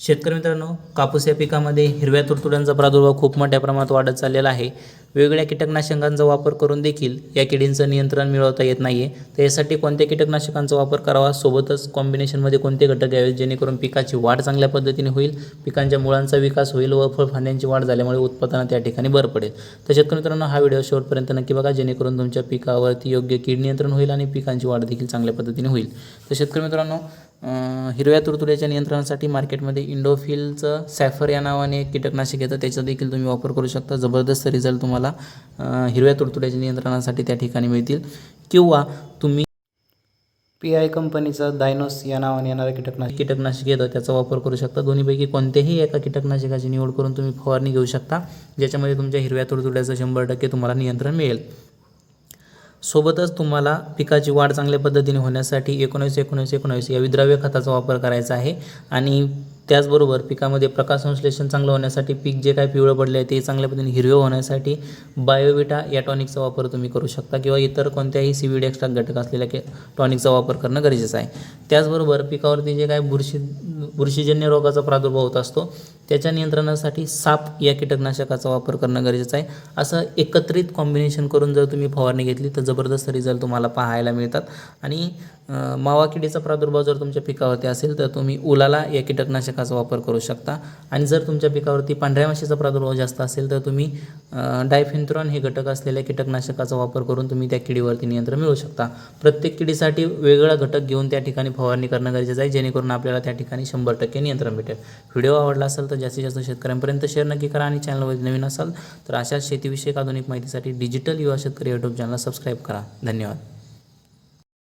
शेतकरी मित्रांनो कापूस या पिकामध्ये हिरव्या तुडतुड्यांचा प्रादुर्भाव खूप मोठ्या प्रमाणात वाढत चाललेला आहे. वेगवेगळ्या कीटकनाशकांचा वापर करून देखील या किडींचं नियंत्रण मिळवता येत नाही आहे तर यासाठी कोणत्या कीटकनाशकांचा वापर करावा? सोबतच कॉम्बिनेशनमध्ये कोणते घटक घ्यावेत जेणेकरून पिकाची वाढ चांगल्या पद्धतीने होईल पिकांच्या मुळांचा विकास होईल व फळफांद्यांची वाढ झाल्यामुळे उत्पादनात त्या ठिकाणी बरं पडेल. तर शेतकरी मित्रांनो हा व्हिडिओ शेवटपर्यंत नक्की बघा जेणेकरून तुमच्या पिकावरती योग्य कीड नियंत्रण होईल आणि पिकांची वाढ देखील चांगल्या पद्धतीने होईल. तर शेतकरी मित्रांनो हिरव्या तुडतुड्याच्या नियंत्रणासाठी मार्केटमध्ये इंडोफिलचं सॅफर या नावाने एक कीटकनाशक येतं त्याचा देखील तुम्ही वापर करू शकता. जबरदस्त रिझल्ट तुम्हाला अं, हिरव्या तुडतुड्याच्या नियंत्रणासाठी त्या ठिकाणी मिळतील. किंवा तुम्ही पी आय कंपनीचं डायनोस या नावाने येणारं कीटकनाशक. कीटकनाशक येतं त्याचा वापर करू शकता. दोन्हीपैकी कोणत्याही एका कीटकनाशकाची निवड करून तुम्ही फवारणी घेऊ शकता ज्याच्यामध्ये तुमच्या हिरव्या तुडतुड्याचं शंभर टक्के तुम्हाला नियंत्रण मिळेल. सोबतच तुम्हाला पिकाची वाढ चांगल्या पद्धतीने होण्यासाठी एकोणीस एकोणीस एकोणीस या विद्राव्य खताचा वापर करायचा आहे. आणि त्याचबरोबर पिकामध्ये प्रकाश संश्लेषण चांगलं होण्यासाठी पीक जे काय पिवळं पडले आहे ते चांगल्या पद्धतीने हिरवे होण्यासाठी बायोविटा या टॉनिकचा वापर तुम्ही करू शकता किंवा इतर कोणत्याही सी एक्स्ट्रा घटक असलेल्या के टॉनिकचा वापर करणं गरजेचं आहे. त्याचबरोबर पिकावरती जे काय बुरशी बुरशीजन्य रोगाचा प्रादुर्भाव होत असतो त्याच्या नियंत्रणासाठी साप या कीटकनाशकाचा वापर करणं गरजेचं आहे. असं एकत्रित कॉम्बिनेशन करून जर तुम्ही फवारणी घेतली तर जबरदस्त रिझल्ट तुम्हाला पाहायला मिळतात. आणि मावा किडीचा प्रादुर्भाव जर तुमच्या पिकावरती असेल तर तुम्ही उलाला या कीटकनाशकाचा वापर करू शकता. आणि जर तुमच्या पिकावरती पांढऱ्या माशीचा प्रादुर्भाव जास्त असेल तर तुम्ही डायफेन्थ्रॉन हे घटक असलेल्या कीटकनाशकाचा वापर करून तुम्ही त्या किडीवरती नियंत्रण मिळवू शकता. प्रत्येक किडीसाठी वेगळा घटक घेऊन त्या ठिकाणी फवारणी करणं गरजेचं आहे जेणेकरून आपल्याला त्या ठिकाणी शंभर टक्के नियंत्रण भेटेल. व्हिडिओ आवडला असेल तर जास्तीत जास्त शेतकऱ्यांपर्यंत शेअर नक्की करा आणि चॅनलवर नवीन असाल तर अशा शेतीविषयक आधुनिक माहितीसाठी डिजिटल युवा शेतकरी यूट्यूब चॅनल सबस्क्राईब करा. धन्यवाद.